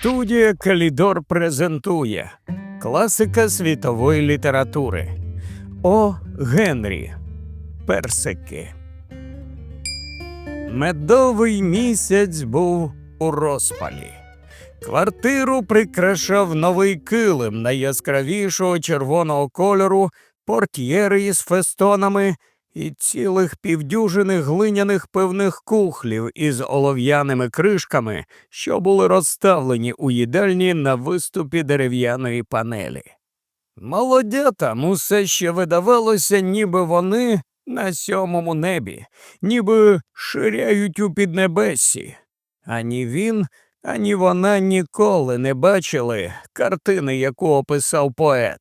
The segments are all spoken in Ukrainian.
Студія Калідор презентує класика світової літератури О. Генрі Персики. Медовий місяць був у розпалі. Квартиру прикрашав новий килим найяскравішого червоного кольору, портьєри із фестонами і цілих півдюжини глиняних пивних кухлів із олов'яними кришками, що були розставлені у їдальні на виступі дерев'яної панелі. Молодятам усе ще видавалося, ніби вони на сьомому небі, ніби ширяють у піднебесі. Ані він, ані вона ніколи не бачили картини, яку описав поет,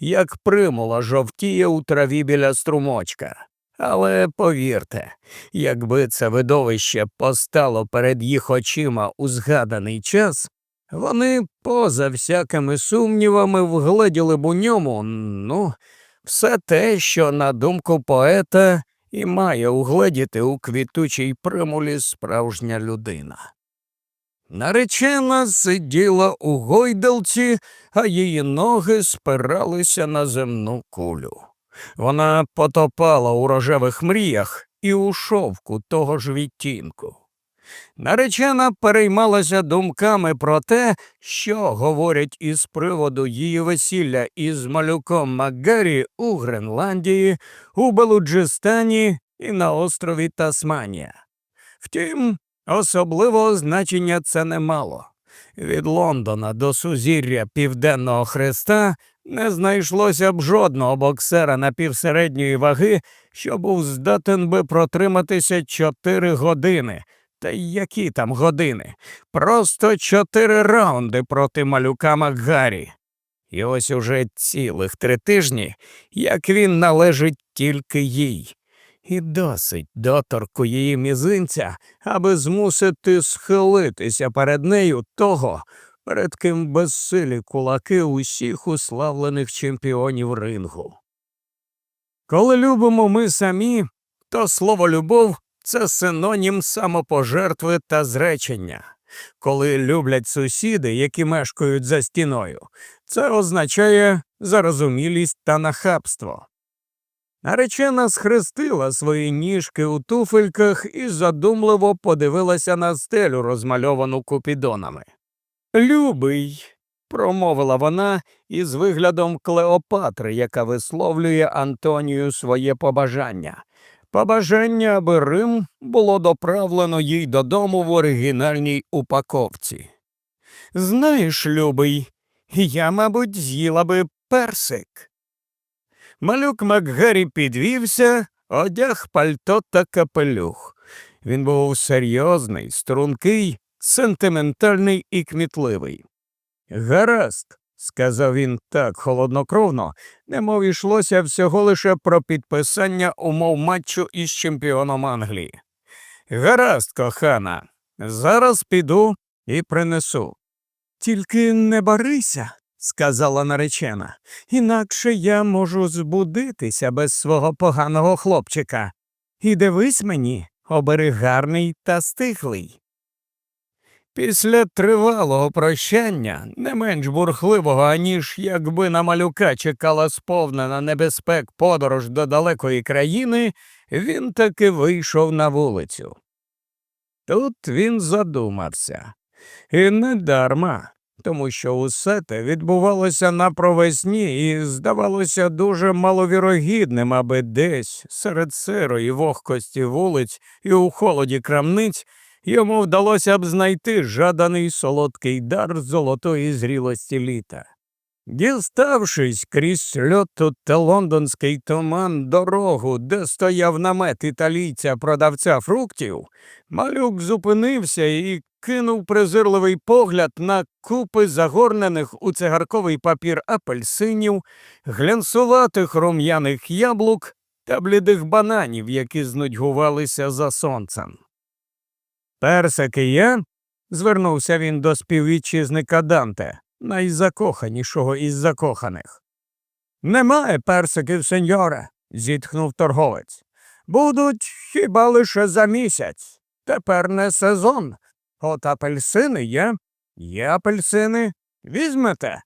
як примула жовтіє у траві біля струмочка. Але повірте, якби це видовище постало перед їх очима у згаданий час, вони, поза всякими сумнівами, вгледіли б у ньому, ну, все те, що, на думку поета, і має угледіти у квітучій примулі справжня людина. Наречена сиділа у гойдалці, а її ноги спиралися на земну кулю. Вона потопала у рожевих мріях і у шовку того ж відтінку. Наречена переймалася думками про те, що говорять із приводу її весілля із малюком Макгарі у Гренландії, у Белуджистані і на острові Тасманія. Втім, особливого значення це не мало. Від Лондона до сузір'я Південного Хреста не знайшлося б жодного боксера напівсередньої ваги, що був здатен би протриматися чотири години. Та які там години? Просто чотири раунди проти малюка Макгарі. І ось уже цілих три тижні, як він належить тільки їй. І досить доторку її мізинця, аби змусити схилитися перед нею того, перед ким безсилі кулаки усіх уславлених чемпіонів рингу. Коли любимо ми самі, то слово любов це синонім самопожертви та зречення. Коли люблять сусіди, які мешкають за стіною, це означає зарозумілість та нахабство. Наречена схрестила свої ніжки у туфельках і задумливо подивилася на стелю, розмальовану купідонами. Любий, промовила вона із виглядом Клеопатри, яка висловлює Антонію своє побажання. Побажання, аби Рим було доправлено їй додому в оригінальній упаковці. Знаєш, любий, я, мабуть, з'їла би персик. Малюк Макгарі підвівся, одяг пальто та капелюх. Він був серйозний, стрункий, сентиментальний і кмітливий. Гаразд, сказав він так холоднокровно, немов йшлося всього лише про підписання умов матчу із чемпіоном Англії. Гаразд, кохана, зараз піду і принесу. Тільки не барися, сказала наречена, інакше я можу збудитися без свого поганого хлопчика. І дивись мені, обери гарний та стихлий. Після тривалого прощання, не менш бурхливого, аніж якби на малюка чекала сповнена небезпек подорож до далекої країни, він таки вийшов на вулицю. Тут він задумався. І не дарма, тому що усе те відбувалося на провесні і здавалося дуже маловірогідним, аби десь серед сирої вогкості вулиць і у холоді крамниць йому вдалося б знайти жаданий солодкий дар золотої зрілості літа. Діставшись крізь сльоту та лондонський туман дорогу, де стояв намет італійця продавця фруктів, малюк зупинився і кинув презирливий погляд на купи загорнених у цигарковий папір апельсинів, глянсуватих рум'яних яблук та блідих бананів, які знудьгувалися за сонцем. Персики є? звернувся він до співвітчизника Данте, найзакоханішого із закоханих. Немає персиків, сеньоре, зітхнув торговець. Будуть хіба лише за місяць. Тепер не сезон. От апельсини є. Є апельсини? Візьмете?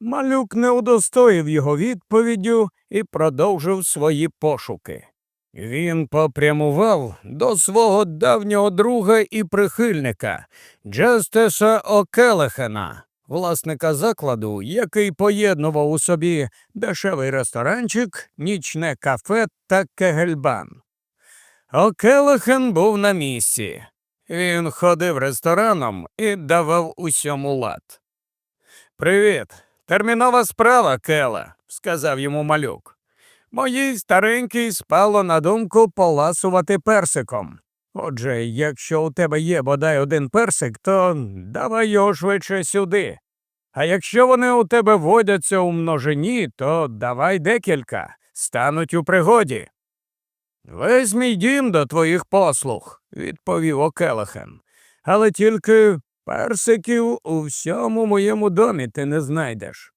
Малюк не удостоїв його відповіддю і продовжив свої пошуки. Він попрямував до свого давнього друга і прихильника Джестеса Окелехена, власника закладу, який поєднував у собі дешевий ресторанчик, нічне кафе та кегельбан. Окелехен був на місці. Він ходив рестораном і давав усьому лад. Привіт, термінова справа, Келе, сказав йому малюк. Моїй старенькій спало на думку поласувати персиком. Отже, якщо у тебе є бодай один персик, то давай його швидше сюди. А якщо вони у тебе водяться у множині, то давай декілька, стануть у пригоді. Весь мій дім до твоїх послуг, відповів Окелехен. Але тільки персиків у всьому моєму домі ти не знайдеш.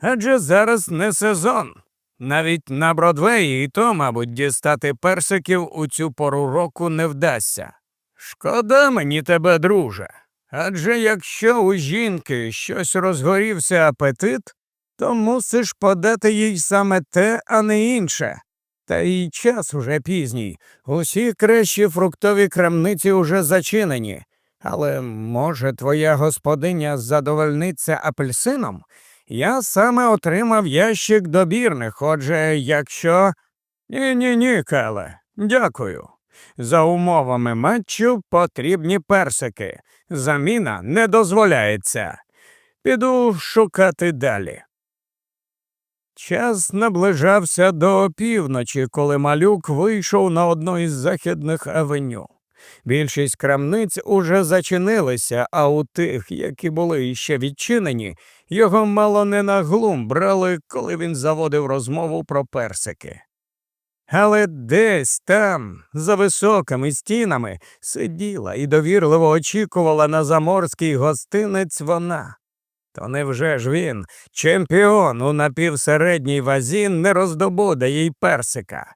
Адже зараз не сезон. Навіть на Бродвеї і то, мабуть, дістати персиків у цю пору року не вдасться. Шкода мені тебе, друже. Адже якщо у жінки щось розгорівся апетит, то мусиш подати їй саме те, а не інше. Та й час уже пізній. Усі кращі фруктові крамниці уже зачинені. Але, може, твоя господиня задовольниться апельсином? Я саме отримав ящик добірних, отже, якщо. Ні, ні, ні, Келе, дякую. За умовами матчу потрібні персики. Заміна не дозволяється. Піду шукати далі. Час наближався до опівночі, коли малюк вийшов на одну із західних авеню. Більшість крамниць уже зачинилися, а у тих, які були іще відчинені, його мало не на глум брали, коли він заводив розмову про персики. Але десь там, за високими стінами, сиділа і довірливо очікувала на заморський гостинець вона. То невже ж він, чемпіон у напівсередній вазі, не роздобуде їй персика?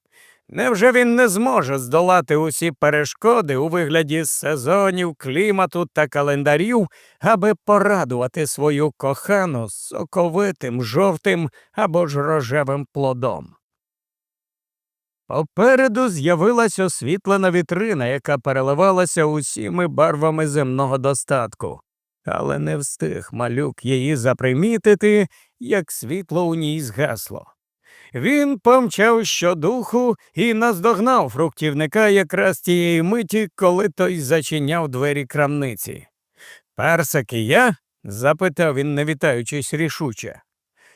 Невже він не зможе здолати усі перешкоди у вигляді сезонів, клімату та календарів, аби порадувати свою кохану соковитим, жовтим або ж рожевим плодом? Попереду з'явилась освітлена вітрина, яка переливалася усіми барвами земного достатку, але не встиг малюк її запримітити, як світло у ній згасло. Він помчав щодуху і наздогнав фруктівника якраз тієї миті, коли той зачиняв двері крамниці. Персики я? запитав він, не вітаючись рішуче.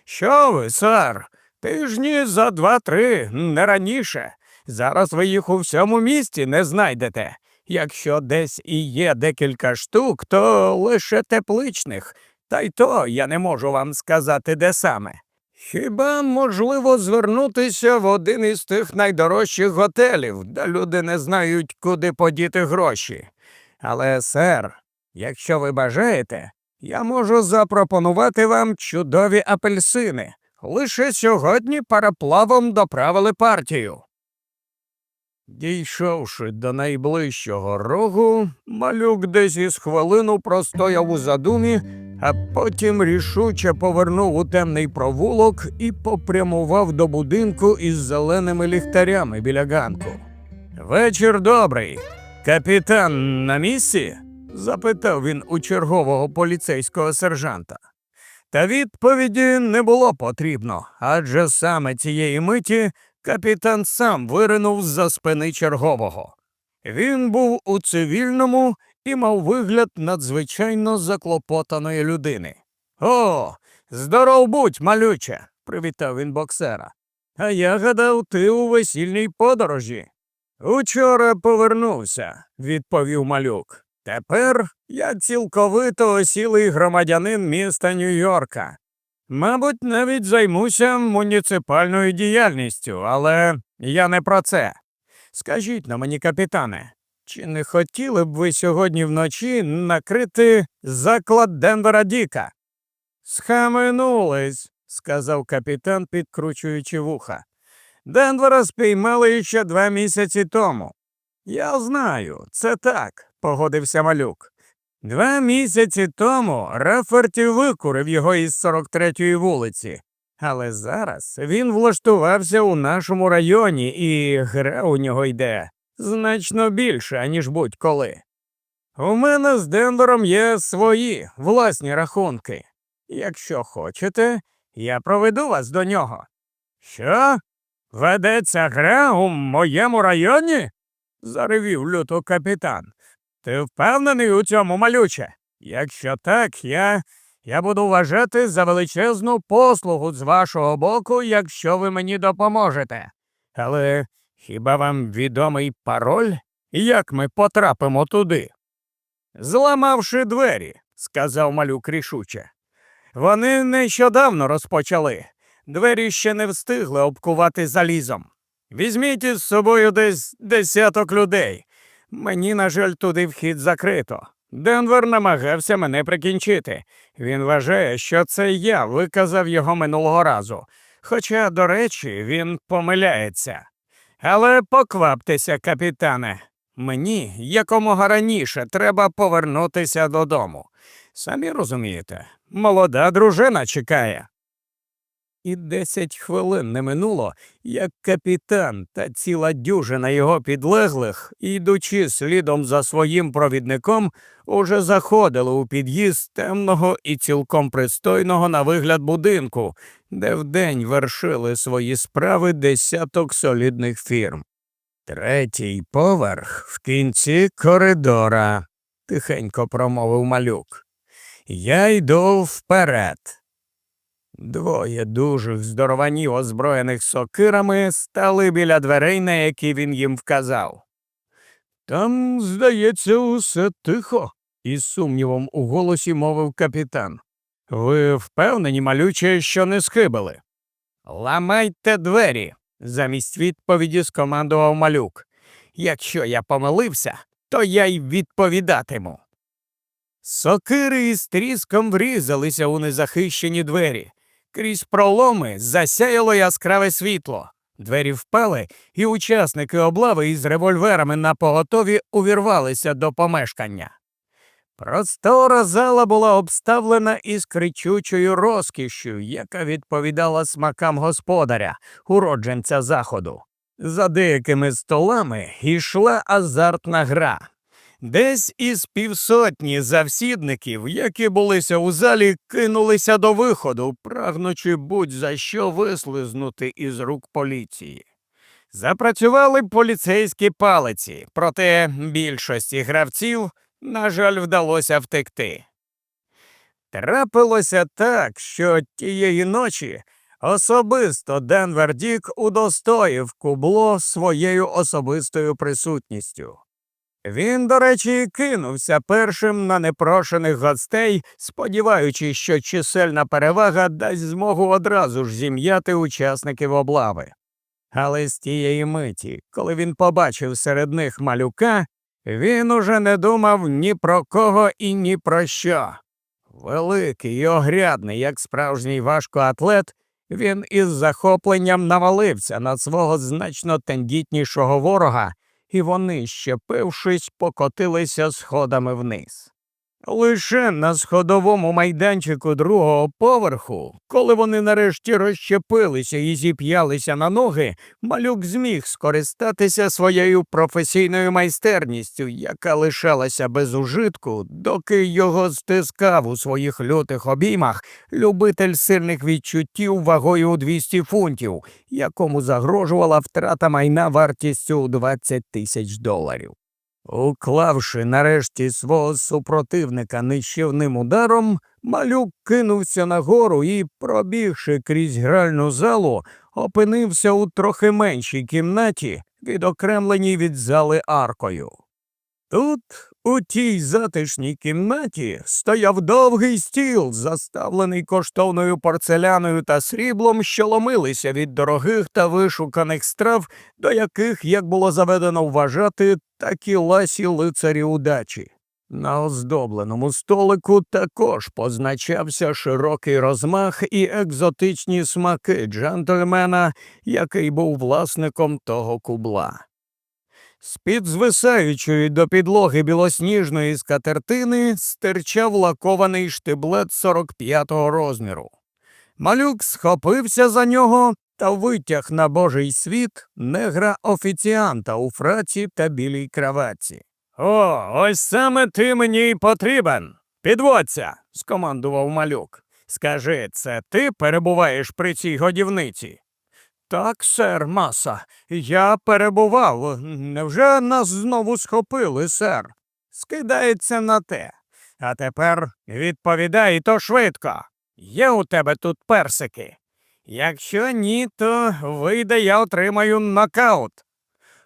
Що ви, сар? Тижні за два-три, не раніше. Зараз ви їх у всьому місті не знайдете. Якщо десь і є декілька штук, то лише тепличних, та й то я не можу вам сказати, де саме. Хіба можливо звернутися в один із тих найдорожчих готелів, де люди не знають, куди подіти гроші. Але, сер, якщо ви бажаєте, я можу запропонувати вам чудові апельсини. Лише сьогодні параплавом доправили партію. Дійшовши до найближчого рогу, малюк десь із хвилину простояв у задумі, а потім рішуче повернув у темний провулок і попрямував до будинку із зеленими ліхтарями біля ганку. Вечір добрий. Капітан на місці? запитав він у чергового поліцейського сержанта. Та відповіді не було потрібно, адже саме цієї миті капітан сам виринув з-за спини чергового. Він був у цивільному і мав вигляд надзвичайно заклопотаної людини. О, здоров будь, малюче, привітав він боксера. А я гадав, ти у весільній подорожі. Учора повернувся, відповів малюк. Тепер я цілковито осілий громадянин міста Нью-Йорка. Мабуть, навіть займуся муніципальною діяльністю, але я не про це. Скажіть на мені, капітане, чи не хотіли б ви сьогодні вночі накрити заклад Денвера Діка? Схаменулись, сказав капітан, підкручуючи вуха. Денвера спіймали ще два місяці тому. Я знаю, це так, погодився малюк. Два місяці тому Раферті викурив його із 43-ї вулиці, але зараз він влаштувався у нашому районі, і гра у нього йде значно більше, аніж будь-коли. У мене з Денвером є свої власні рахунки. Якщо хочете, я проведу вас до нього. Що? Ведеться гра у моєму районі? заревів люто капітан. Ти впевнений у цьому, малюче? Якщо так, я. Я буду вважати за величезну послугу з вашого боку, якщо ви мені допоможете. Але хіба вам відомий пароль? Як ми потрапимо туди? Зламавши двері, сказав малюк рішуче. Вони нещодавно розпочали. Двері ще не встигли обкувати залізом. Візьміть із собою десь десяток людей. Мені, на жаль, туди вхід закрито. Денвер намагався мене прикінчити. Він вважає, що це я виказав його минулого разу. Хоча, до речі, він помиляється. Але покваптеся, капітане. Мені якомога раніше треба повернутися додому. Самі розумієте, молода дружина чекає. І десять хвилин не минуло, як капітан та ціла дюжина його підлеглих, ідучи слідом за своїм провідником, уже заходили у під'їзд темного і цілком пристойного на вигляд будинку, де вдень вершили свої справи десяток солідних фірм. Третій поверх в кінці коридора, тихенько промовив малюк. Я йду вперед. Двоє дужих здорованів, озброєних сокирами, стали біля дверей, на які він їм вказав. Там, здається, усе тихо, із сумнівом у голосі мовив капітан. Ви впевнені, малюче, що не схибили? Ламайте двері, замість відповіді скомандував малюк. Якщо я помилився, то я й відповідатиму. Сокири із тріском врізалися у незахищені двері. Крізь проломи засяяло яскраве світло. Двері впали, і учасники облави із револьверами на поготові увірвалися до помешкання. Простора зала була обставлена із кричучою розкішшю, яка відповідала смакам господаря, уродженця заходу. За деякими столами йшла азартна гра. Десь із півсотні завсідників, які булися у залі, кинулися до виходу, прагнучи будь за що вислизнути із рук поліції. Запрацювали поліцейські палиці, проте більшості гравців, на жаль, вдалося втекти. Трапилося так, що тієї ночі особисто Денвер Дік удостоїв кубло своєю особистою присутністю. Він, до речі, кинувся першим на непрошених гостей, сподіваючись, що чисельна перевага дасть змогу одразу ж зім'яти учасників облави. Але з тієї миті, коли він побачив серед них малюка, він уже не думав ні про кого і ні про що. Великий і огрядний, як справжній важкоатлет, він із захопленням навалився на свого значно тендітнішого ворога і вони, щепившись, покотилися сходами вниз. Лише на сходовому майданчику другого поверху, коли вони нарешті розщепилися і зіп'ялися на ноги, малюк зміг скористатися своєю професійною майстерністю, яка лишалася без ужитку, доки його стискав у своїх лютих обіймах любитель сильних відчуттів вагою у 200 фунтів, якому загрожувала втрата майна вартістю у 20 тисяч доларів. Уклавши нарешті свого супротивника нищівним ударом, малюк кинувся нагору і, пробігши крізь гральну залу, опинився у трохи меншій кімнаті, відокремленій від зали аркою. Тут, у тій затишній кімнаті, стояв довгий стіл, заставлений коштовною порцеляною та сріблом, що ломилися від дорогих та вишуканих страв, до яких, як було заведено вважати, такі ласі лицарі удачі. На оздобленому столику також позначався широкий розмах і екзотичні смаки джентльмена, який був власником того кубла. З-під звисаючої до підлоги білосніжної скатертини стирчав лакований штиблет 45-го розміру. Малюк схопився за нього та витяг на божий світ негра офіціанта у фраці та білій краватці. О, ось саме ти мені й потрібен. Підводься, скомандував малюк. Скажи, це ти перебуваєш при цій годівниці? Так, сер, маса, я перебував. Невже нас знову схопили, сер? Скидається на те. А тепер відповідай то швидко. Є у тебе тут персики. Якщо ні, то вийде, я отримаю нокаут.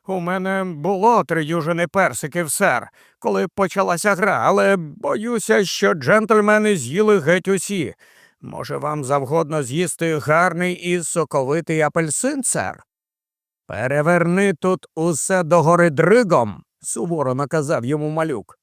У мене було три дюжини персиків, сер, коли почалася гра, але боюся, що джентльмени з'їли геть усі. Може, вам завгодно з'їсти гарний і соковитий апельсин, сер? Переверни тут усе догори дригом, суворо наказав йому малюк.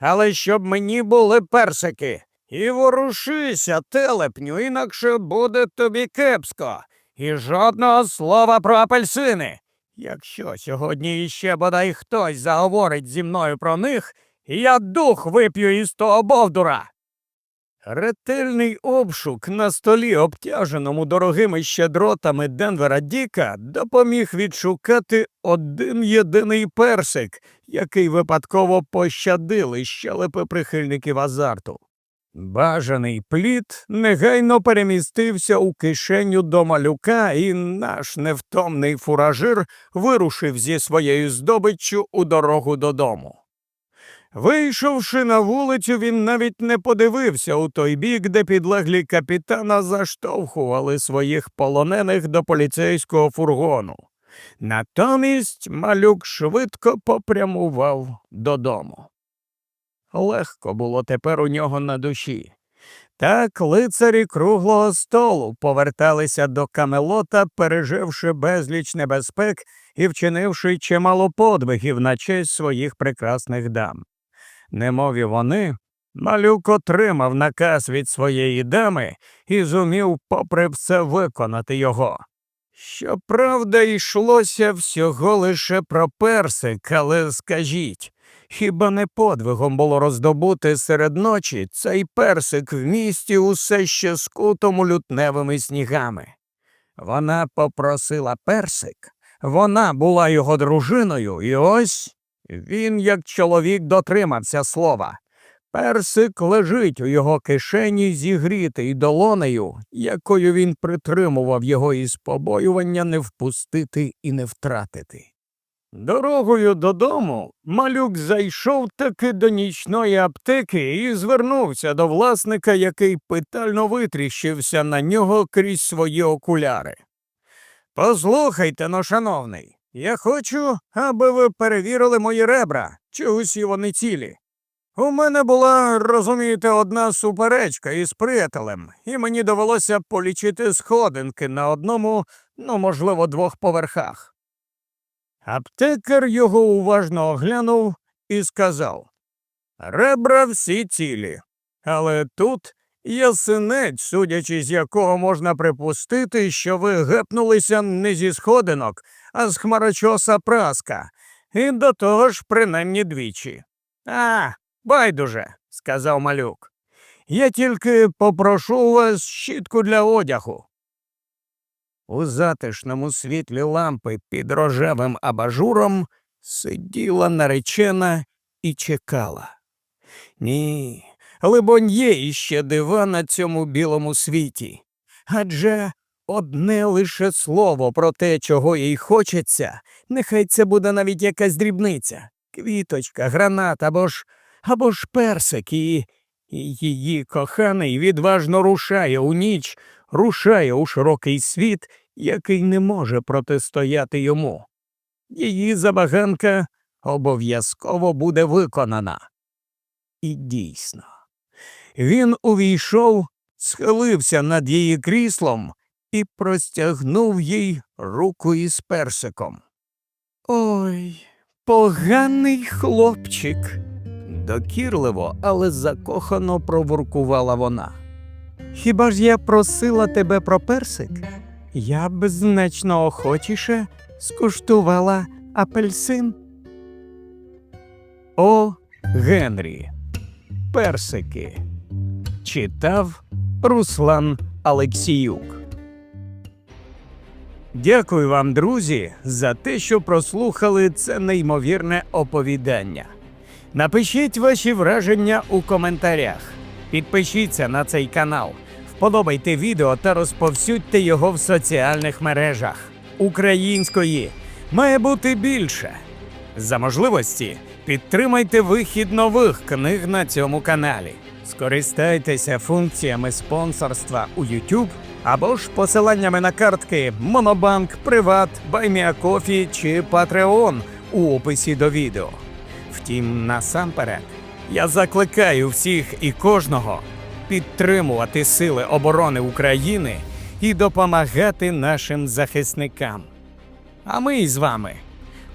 Але щоб мені були персики. І ворушися, телепню, інакше буде тобі кепсько. І жодного слова про апельсини. Якщо сьогодні іще бодай хтось заговорить зі мною про них, я дух вип'ю із того бовдура. Ретельний обшук на столі, обтяженому дорогими щедротами Денвера Діка, допоміг відшукати один єдиний персик, який випадково пощадили щелепи прихильників азарту. Бажаний плід негайно перемістився у кишеню до малюка, і наш невтомний фуражир вирушив зі своєю здобиччю у дорогу додому. Вийшовши на вулицю, він навіть не подивився у той бік, де підлеглі капітана заштовхували своїх полонених до поліцейського фургону. Натомість малюк швидко попрямував додому. Легко було тепер у нього на душі. Так лицарі круглого столу поверталися до Камелота, переживши безліч небезпек і вчинивши чимало подвигів на честь своїх прекрасних дам. Немові вони, малюк отримав наказ від своєї дами і зумів, попри все, виконати його. Щоправда, йшлося всього лише про персик, але скажіть, хіба не подвигом було роздобути серед ночі цей персик в місті усе ще скутому лютневими снігами? Вона попросила персик, вона була його дружиною, і ось він, як чоловік, дотримався слова. Персик лежить у його кишені, зігрітий долонею, якою він притримував його із побоювання не впустити і не втратити. Дорогою додому малюк зайшов таки до нічної аптеки і звернувся до власника, який питально витріщився на нього крізь свої окуляри. Послухайте но, шановний, я хочу, аби ви перевірили мої ребра, чи усі вони цілі. У мене була, розумієте, одна суперечка із приятелем, і мені довелося полічити сходинки на одному, ну, можливо, двох поверхах. Аптекар його уважно оглянув і сказав Ребра всі цілі, але тут є синець, судячи з якого можна припустити, що ви гепнулися не зі сходинок, а з хмарочоса праска, і до того ж принаймні двічі. А, байдуже, сказав малюк. Я тільки попрошу вас щітку для одягу. У затишному світлі лампи під рожевим абажуром сиділа наречена і чекала. Ні, либонь є іще дива на цьому білому світі. Адже одне лише слово про те, чого їй хочеться, нехай це буде навіть якась дрібниця, квіточка, гранат або ж або ж персик, і, її коханий відважно рушає у ніч, рушає у широкий світ, який не може протистояти йому. Її забаганка обов'язково буде виконана. І дійсно, він увійшов, схилився над її кріслом і простягнув їй руку із персиком. Ой, поганий хлопчик. Докірливо, але закохано проворкувала вона. Хіба ж я просила тебе про персик? Я б значно охочіше скуштувала апельсин. О. Генрі. Персики. Читав Руслан Алексіюк. Дякую вам, друзі, за те, що прослухали це неймовірне оповідання. Напишіть ваші враження у коментарях. Підпишіться на цей канал, вподобайте відео та розповсюдьте його в соціальних мережах. Української має бути більше. За можливості підтримайте вихід нових книг на цьому каналі. Скористайтеся функціями спонсорства у YouTube або ж посиланнями на картки Монобанк, Приват, Байміакофі чи Patreon у описі до відео. Втім, насамперед, я закликаю всіх і кожного підтримувати Сили оборони України і допомагати нашим захисникам. А ми з вами